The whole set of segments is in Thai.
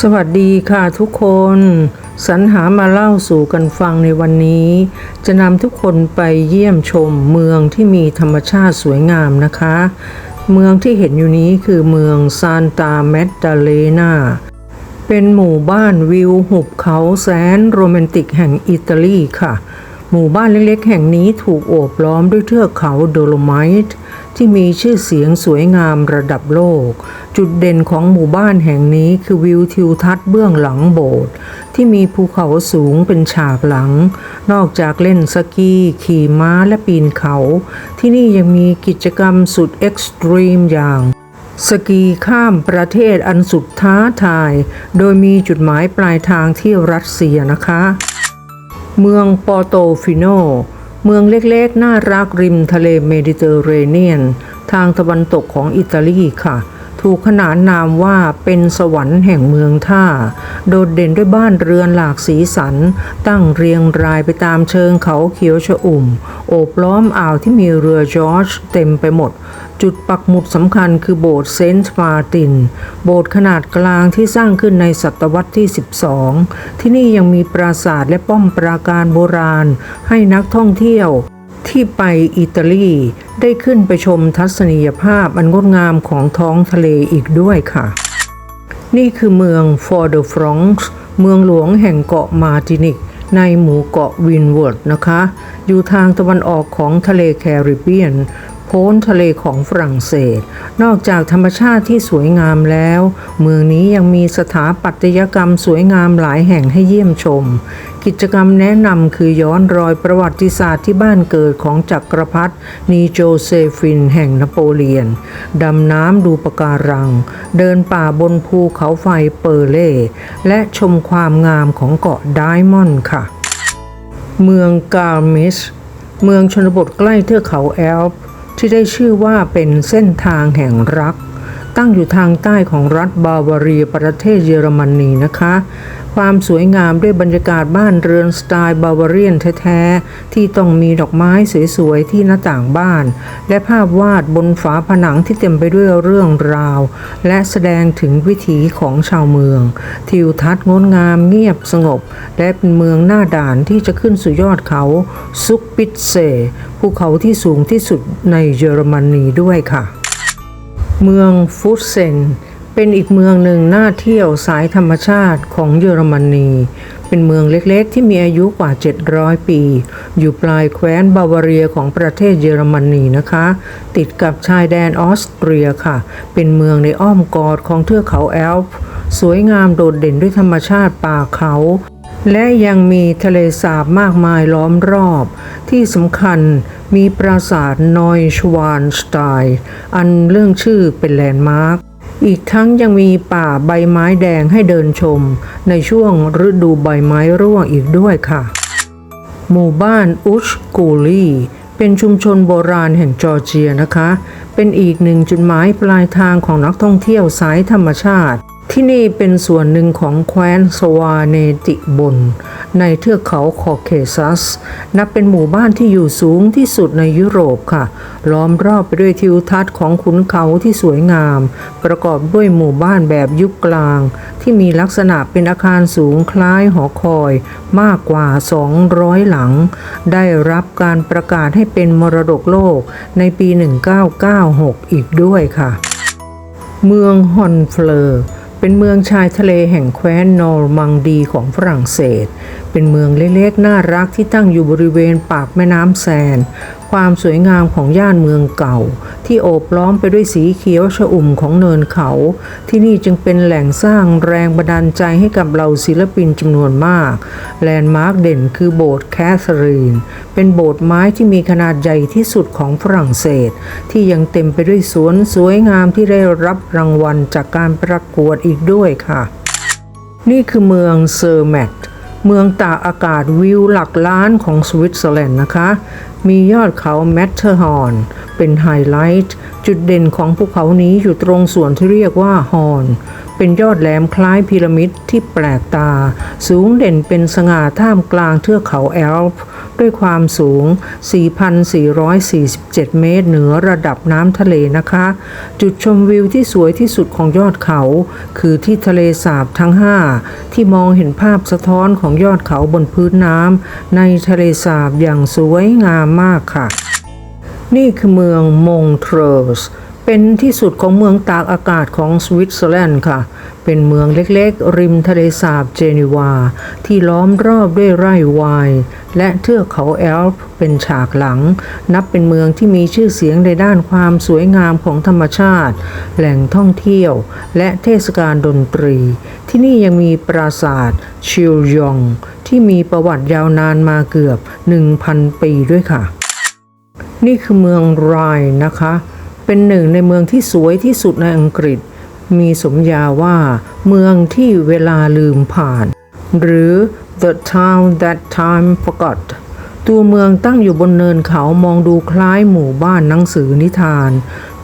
สวัสดีค่ะทุกคน สรรหามาเล่าสู่กันฟังในวันนี้ จะนำทุกคนไปเยี่ยมชมเมืองที่มีธรรมชาติสวยงามนะคะ เมืองที่เห็นอยู่นี้คือเมืองซานตาแมดดาเลนาเป็นหมู่บ้านวิวหุบเขาแสนโรแมนติกแห่งอิตาลีค่ะ หมู่บ้านเล็กๆ แห่งนี้ถูกโอบล้อมด้วยเทือกเขาโดโลไมต์ ที่มีชื่อเสียงสวยงามระดับโลก จุดเด่นของหมู่บ้านแห่งนี้คือวิวทิวทัศน์เบื้องหลังโบสถ์ที่มีภูเขาสูงเป็นฉากหลัง นอกจากเล่นสกีขี่ม้าและปีนเขา ที่นี่ยังมีกิจกรรมสุดเอ็กซ์ตรีมอย่างสกีข้ามประเทศอันสุดท้าทาย โดยมีจุดหมายปลายทางที่รัสเซียนะคะ เมืองปอโตฟิโน เมืองเล็กๆ น่ารักริมทะเลเมดิเตอร์เรเนียน ทางตะวันตกของอิตาลีค่ะ ถูกขนานนามว่าเป็นสวรรค์แห่งเมืองท่า โดดเด่นด้วยบ้านเรือนหลากสีสัน ตั้งเรียงรายไปตามเชิงเขาเขียวชอุ่ม โอบล้อมอ่าวที่มีเรือจอร์จเต็มไปหมด จุดปักหมุดสำคัญคือโบสถ์เซนต์มาร์ติน โบสถ์ขนาดกลางที่สร้างขึ้นในศตวรรษที่ 12 ที่นี่ยังมีปราสาทและป้อมปราการโบราณ ให้นักท่องเที่ยว ที่ไปอิตาลี ได้ขึ้นไปชมทัศนียภาพอันงดงามของท้องทะเลอีกด้วยค่ะ นี่คือเมืองฟอร์เดฟรองส์เมืองหลวงแห่งเกาะมาตินิก ในหมู่เกาะวินเวิร์ดนะคะ อยู่ทางตะวันออกของทะเลแคริบเบียน พ้นทะเลของฝรั่งเศส นอกจากธรรมชาติที่สวยงามแล้ว เมืองนี้ยังมีสถาปัตยกรรมสวยงามหลายแห่งให้เยี่ยมชม กิจกรรมแนะนำคือย้อนรอยประวัติศาสตร์ที่บ้านเกิดของจักรพรรดินีโจเซฟินแห่งนโปเลียน ดำน้ำดูปะการัง เดินป่าบนภูเขาไฟเปอร์เล่ และชมความงามของเกาะไดมอนด์ค่ะ เมืองกาลมิสเมืองชนบทใกล้เทือกเขาแอลป์ ที่ได้ชื่อว่าเป็นเส้นทางแห่งรัก ตั้งอยู่ทางใต้ของรัฐบาวาเรียประเทศเยอรมนีนะคะ ความสวยงามด้วยบรรยากาศบ้านเรือนสไตล์บาวาเรียนแท้ๆ ที่ต้องมีดอกไม้สวยๆ ที่หน้าต่างบ้าน และภาพวาดบนฝาผนังที่เต็มไปด้วยเรื่องราว และแสดงถึงวิถีของชาวเมือง ทิวทัศน์งดงามเงียบสงบ และเป็นเมืองหน้าด่านที่จะขึ้นสู่ยอดเขาซุกปิตเซภูเขาที่สูงที่สุดในเยอรมนีด้วยค่ะ เมืองฟุตเซนเป็นอีกเมืองหนึ่งน่าเที่ยวสายธรรมชาติของเยอรมนี เป็นเมืองเล็กๆ ที่มีอายุกว่า 700 ปี อยู่ปลายแคว้นบาวาเรียของประเทศเยอรมนีนะคะ ติดกับชายแดนออสเตรียค่ะ เป็นเมืองในอ้อมกอดของเทือกเขาแอลป์ สวยงามโดดเด่นด้วยธรรมชาติป่าเขา และยังมีทะเลสาบมากมายล้อมรอบ ที่สำคัญมีปราสาทนอยชวานสไตน์อันเรื่องชื่อเป็นแลนด์มาร์คอีกทั้งยังมีป่าใบไม้แดงให้เดินชม ในช่วงฤดูใบไม้ร่วงอีกด้วยค่ะ หมู่บ้านอุชกูลีเป็นชุมชนโบราณแห่งจอร์เจียนะคะ เป็นอีกหนึ่งจุดหมายปลายทางของนักท่องเที่ยวสายธรรมชาติ ที่นี่เป็นส่วนหนึ่งของแคว้นสวาเนติบน ในเทือกเขาคอเคซัส นับเป็นหมู่บ้านที่อยู่สูงที่สุดในยุโรปค่ะ ล้อมรอบไปด้วยทิวทัศน์ของขุนเขาที่สวยงาม ประกอบด้วยหมู่บ้านแบบยุคกลาง ที่มีลักษณะเป็นอาคารสูงคล้ายหอคอยมากกว่า 200 หลัง ได้รับการประกาศให้เป็นมรดกโลกในปี 1996 อีกด้วยค่ะ เมืองฮอนเฟลอร์ เป็นเมืองชายทะเลแห่งแคว้นนอร์มังดีของฝรั่งเศส เป็นเมืองเล็กๆ น่ารักที่ตั้งอยู่บริเวณปากแม่น้ำแซน ความสวยงามของย่านเมืองเก่า ที่โอบล้อมไปด้วยสีเขียวชอุ่มของเนินเขา ที่นี่จึงเป็นแหล่งสร้างแรงบันดาลใจให้กับเหล่าศิลปินจำนวนมาก แลนด์มาร์คเด่นคือโบสถ์แคทเธอรีน เป็นโบสถ์ไม้ที่มีขนาดใหญ่ที่สุดของฝรั่งเศส ที่ยังเต็มไปด้วยสวนสวยงามที่ได้รับรางวัลจากการประกวดอีกด้วยค่ะ นี่คือเมืองเซอร์แมตเมืองตากอากาศวิวหลักล้านของสวิตเซอร์แลนด์นะคะ มียอดเขาแมทเทอร์ฮอร์นเป็นไฮไลท์ จุดเด่นของภูเขานี้อยู่ตรงส่วนที่เรียกว่าฮอร์น เป็นเป็นยอดแหลมคล้ายพีระมิดที่แปลกตา สูงเด่นเป็นสง่าท่ามกลางเทือกเขาแอลป์ด้วยความสูง 4,447 เมตรเหนือระดับน้ำทะเลนะคะ จุดชมวิวที่สวยที่สุดของยอดเขา คือที่ทะเลสาบทั้ง 5 ที่มองเห็นภาพสะท้อนของยอดเขาบนพื้นน้ำในทะเลสาบอย่างสวยงามมากค่ะ นี่คือเมืองมงเทรส เป็นที่สุดของเมืองตากอากาศของสวิตเซอร์แลนด์ค่ะ เป็นเมืองเล็กๆ ริมทะเลสาบเจนีวา ที่ล้อมรอบด้วยไร่ไวน์และเทือกเขาแอลป์เป็นฉากหลัง นับเป็นเมืองที่มีชื่อเสียงในด้านความสวยงามของธรรมชาติ แหล่งท่องเที่ยว และเทศกาลดนตรี ที่นี่ยังมีปราสาทชิลยอง ที่มีประวัติยาวนานมาเกือบ 1,000 ปีด้วยค่ะ นี่คือเมืองไรน์นะคะ เป็นหนึ่งในเมืองที่สวยที่สุดในอังกฤษ มีสมญาว่า เมืองที่เวลาลืมผ่าน หรือ the town that time forgot ตัวเมืองตั้งอยู่บนเนินเขามองดูคล้ายหมู่บ้านหนังสือนิทาน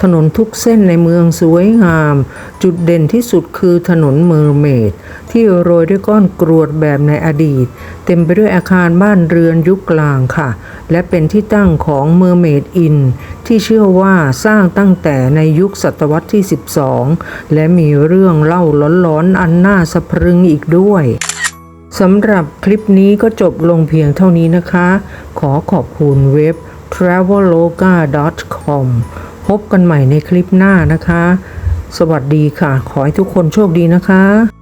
ถนนทุกเส้นในเมืองสวยงาม จุดเด่นที่สุดคือถนนเมอร์เมดที่โรยด้วยก้อนกรวดแบบในอดีต เต็มไปด้วยอาคารบ้านเรือนยุคกลางค่ะ และเป็นที่ตั้งของเมอร์เมดอินที่เชื่อว่าสร้างตั้งแต่ในยุคศตวรรษที่ 12 และมีเรื่องเล่าหลอนๆ อันน่าสะพรึงอีกด้วยสำหรับคลิปนี้ก็จบลงเพียงเท่านี้นะคะ ขอขอบคุณเว็บ traveloka.com พบกันใหม่ในคลิปหน้านะคะ สวัสดีค่ะ ขอให้ทุกคนโชคดีนะคะ